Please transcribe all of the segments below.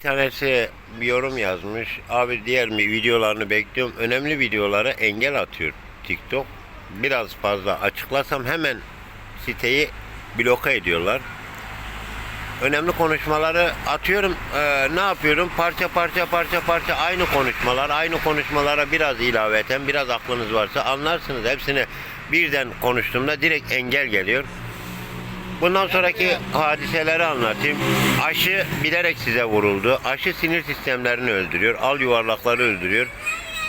Bir tanesi bir yorum yazmış. Abi diğer mi videolarını bekliyorum. Önemli videoları engel atıyor TikTok. Biraz fazla açıklasam hemen siteyi bloke ediyorlar. Önemli konuşmaları atıyorum. Ee, ne yapıyorum? Parça parça parça parça aynı konuşmalar. Aynı konuşmalara biraz ilaveten biraz aklınız varsa anlarsınız. Hepsini birden konuştuğumda direkt engel geliyor. Bundan sonraki hadiseleri anlatayım. Aşı bilerek size vuruldu. Aşı sinir sistemlerini öldürüyor. Al yuvarlakları öldürüyor.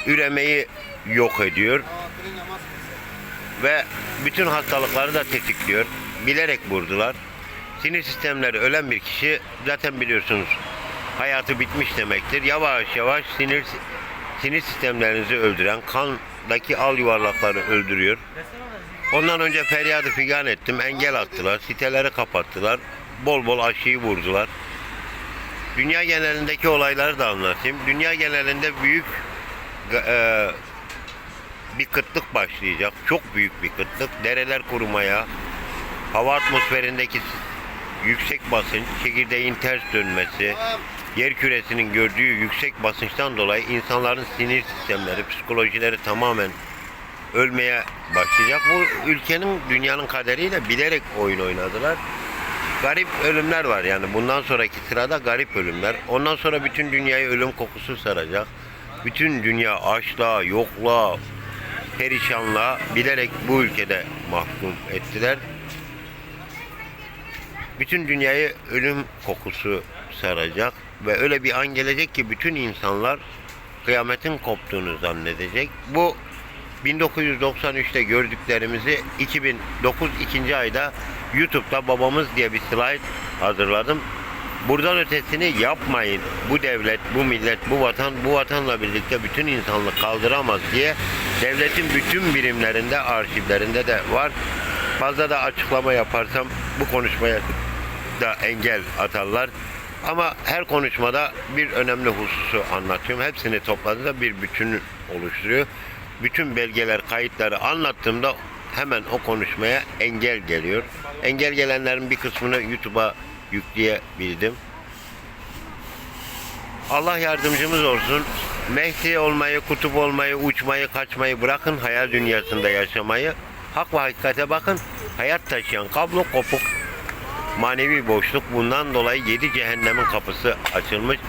Üremeyi yok ediyor. Ve bütün hastalıkları da tetikliyor. Bilerek vurdular. Sinir sistemleri ölen bir kişi zaten biliyorsunuz hayatı bitmiş demektir. Yavaş yavaş sinir sinir sistemlerinizi öldüren kandaki al yuvarlakları öldürüyor. Ondan önce feryadı figan ettim. Engel attılar. Siteleri kapattılar. Bol bol aşıyı vurdular. Dünya genelindeki olayları da anlatayım. Dünya genelinde büyük e, bir kıtlık başlayacak. Çok büyük bir kıtlık. Dereler kurumaya, hava atmosferindeki yüksek basınç, çekirdeğin ters dönmesi, yer küresinin gördüğü yüksek basınçtan dolayı insanların sinir sistemleri, psikolojileri tamamen ölmeye başlayacak. Bu ülkenin, dünyanın kaderiyle bilerek oyun oynadılar. Garip ölümler var yani bundan sonraki sırada garip ölümler. Ondan sonra bütün dünyayı ölüm kokusu saracak. Bütün dünya açlığa, yokluğa, perişanlığa bilerek bu ülkede mahkum ettiler. Bütün dünyayı ölüm kokusu saracak ve öyle bir an gelecek ki bütün insanlar kıyametin koptuğunu zannedecek. Bu 1993'te gördüklerimizi 2009 ikinci ayda YouTube'da babamız diye bir slide hazırladım. Buradan ötesini yapmayın. Bu devlet, bu millet, bu vatan, bu vatanla birlikte bütün insanlık kaldıramaz diye devletin bütün birimlerinde, arşivlerinde de var. Fazla da açıklama yaparsam bu konuşmaya da engel atarlar. Ama her konuşmada bir önemli hususu anlatıyorum. Hepsini topladığında bir bütün oluşturuyor. Bütün belgeler, kayıtları anlattığımda hemen o konuşmaya engel geliyor. Engel gelenlerin bir kısmını YouTube'a yükleyebildim. Allah yardımcımız olsun. Mehdi olmayı, kutup olmayı, uçmayı, kaçmayı bırakın. Hayal dünyasında yaşamayı. Hak ve hakikate bakın. Hayat taşıyan kablo kopuk. Manevi boşluk. Bundan dolayı yedi cehennemin kapısı açılmış.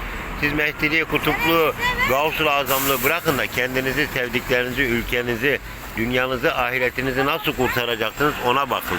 Siz Mehdiliği, kutupluğu, Gavsul Azamlığı bırakın da kendinizi, sevdiklerinizi, ülkenizi, dünyanızı, ahiretinizi nasıl kurtaracaksınız ona bakın.